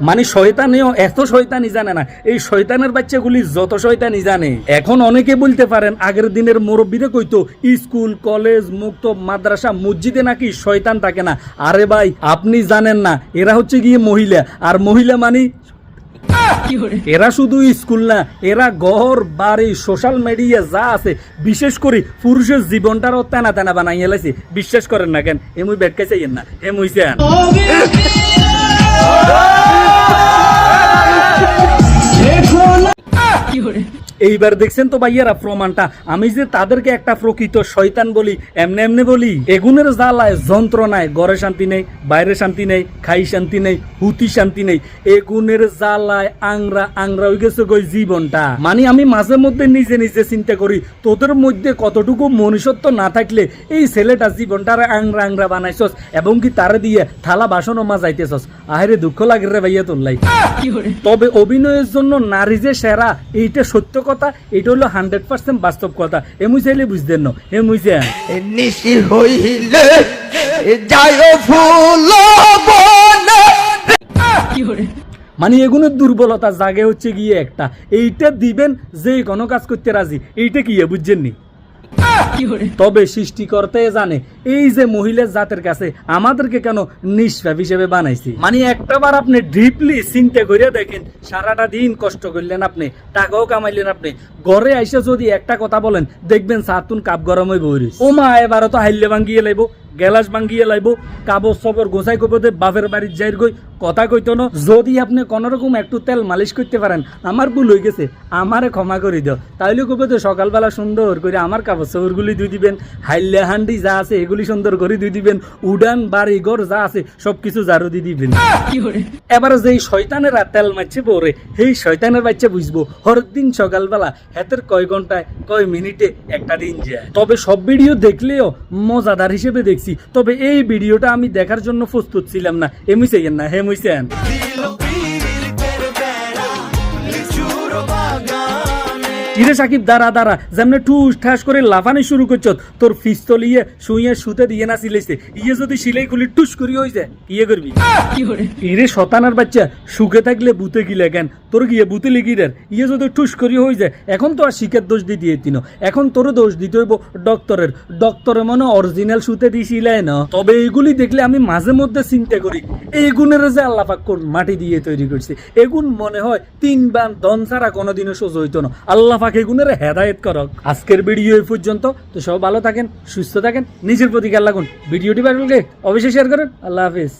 মানে শয়তানেও এত শয়তানি জানে না। এই শয়তানের বাচ্চাগুলি যত শয়তানি জানে। এখন অনেকে বলতে পারেন আগের দিনের মুরব্বীরা কইতো স্কুল কলেজ মুক্ত মাদ্রাসা মসজিদে নাকি শয়তান থাকে না? আরে ভাই আপনি জানেন না এরা হচ্ছে গিয়ে মহিলা। আর মহিলা মানে এরা শুধু স্কুল না এরা ঘর বাড়ি সোশ্যাল মিডিয়া যা আছে বিশেষ করে পুরুষের জীবনটারও তেনা তেনা বানাই এলাইছে বিশ্বাস করেন না কেন? এমুই বেটকে চাইয়েন না এমুই চান এইবার দেখছেন তো ভাইয়ারা প্রমাণটা। আমি যে তাদেরকে একটা প্রকৃত শয়তান বলি এমনি এমনি বলি এগুনের জ্বালায় যন্ত্রণায় ঘরে শান্তি নেই বাইরে শান্তি নেই খাই শান্তি নেই হুতি শান্তি নেই। এগুনের জ্বালায় আংরা আংরা হয়ে গেছে গই জীবনটা। মানে আমি মাঝে মধ্যে নিজে নিজে চিন্তা করি তোদের মধ্যে কতটুকু মনুষ্যত্ব না থাকলে এই ছেলেটা জীবনটারে আংরা আংরা বানাইছস এবং কি তারে দিয়ে থালা বাসনও মাজাইতেছস। আহারে দুঃখ লাগে রে ভাইয়া তোর লাই তবে অভিনয়ের জন্য নারী যে সেরা এইটা সত্য কথা এটা হলো হান্ড্রেড পার্সেন্ট বাস্তব কথা এমুই চাইলে বুঝতেন না? এমুই নিশি হইলে যায় ফুল বনে। মানে এগুলোর দুর্বলতা জাগে হচ্ছে গিয়ে একটা। এইটা দিবেন যে কোনো কাজ করতে রাজি। এইটা কি বুঝছেন নি? তবে সৃষ্টিকর্তা জানে এই যে মহিলা জাতের কাছে আমাদেরকে কেন নিষ্পাপ হিসেবে বানাইছে? মানে একটাবার আপনি ডিপলি চিন্তা করে দেখেন সারাটা দিন কষ্ট করলেন আপনি টাকাও কামাইলেন আপনি। ঘরে আইসা যদি একটা কথা বলেন দেখবেন সাতুন কাপ গরম হয়ে বই ও মা এবারও তো হাইলে ভাঙ্গিয়ে লাইব গেলাস ভাঙ্গিয়ে লাইব কাবর সবর গোসাই কবতে বাপের বাড়ির যাইর গই কথা কইতো না। যদি আপনি কোনোরকম একটু তেল মালিশ করতে পারেন আমার ভুল হয়ে গেছে আমারে ক্ষমা করে দাও। তাইলে কবে তো সকালবেলা সুন্দর করে আমার কাপড় চোপড়গুলি ধুই দিবেন হাইলে হান্ডি যা আছে এগুলি সুন্দর করে ধুই দিবেন। উডান বাড়ি ঘর যা আছে, সবকিছু ঝাড়ু দিয়ে দিবেন। এবারে যেই শয়তানেরা তেল মারছে পরে সেই শয়তানের বাচ্চা বুঝব। হরদিন সকালবেলা হাতের কয় ঘন্টায়, কয় মিনিটে একটা দিন যায়। তবে সব ভিডিও দেখলেও মজাদার হিসেবে দেখছি। তবে এই ভিডিওটা আমি দেখার জন্য প্রস্তুত ছিলাম না। এমনি চাইয়েন না, হে ইরে সাকিব দাঁড়া দাঁড়া। যেমনে টুস ঠাস করে লাফানি শুরু করছ তোর ফিস্তল ইয়ে শুয়ে শুতে দিয়ে না সিলাইছে। ইয়ে যদি সিলাই খুলি টুস করি হয়ে যায় ইয়ে করবি? ইরে শতানার বাচ্চা সুখে থাকলে বুতে গিলে কেন? তোর গিয়ে বুতে লিগিরের ইয়ে যদি টুস করি হয়ে যায় এখন তো আর শিখের দোষ দিয়ে দিয়ে তিনো এখন তোর দোষ দিতে হইব ডক্টরের। ডক্টরে মনে অরিজিনাল সুতে দিছিলাই না। তবে এইগুলি দেখলে আমি মাঝে মধ্যে চিন্তা করি এই গুণের যে আল্লাপাক মাটি দিয়ে তৈরি করছে? এগুন মনে হয় তিন বান দন ছাড়া কোনোদিনও সোজা হইতো না। আল্লাহ পাক গুণের হেদায়েত করক। আজকের ভিডিও এই পর্যন্ত। তো সব ভালো থাকেন, সুস্থ থাকেন, নিজের প্রতি খেয়াল রাখুন। ভিডিওটি ভালো অবশ্যই শেয়ার করেন। আল্লাহ হাফিজ।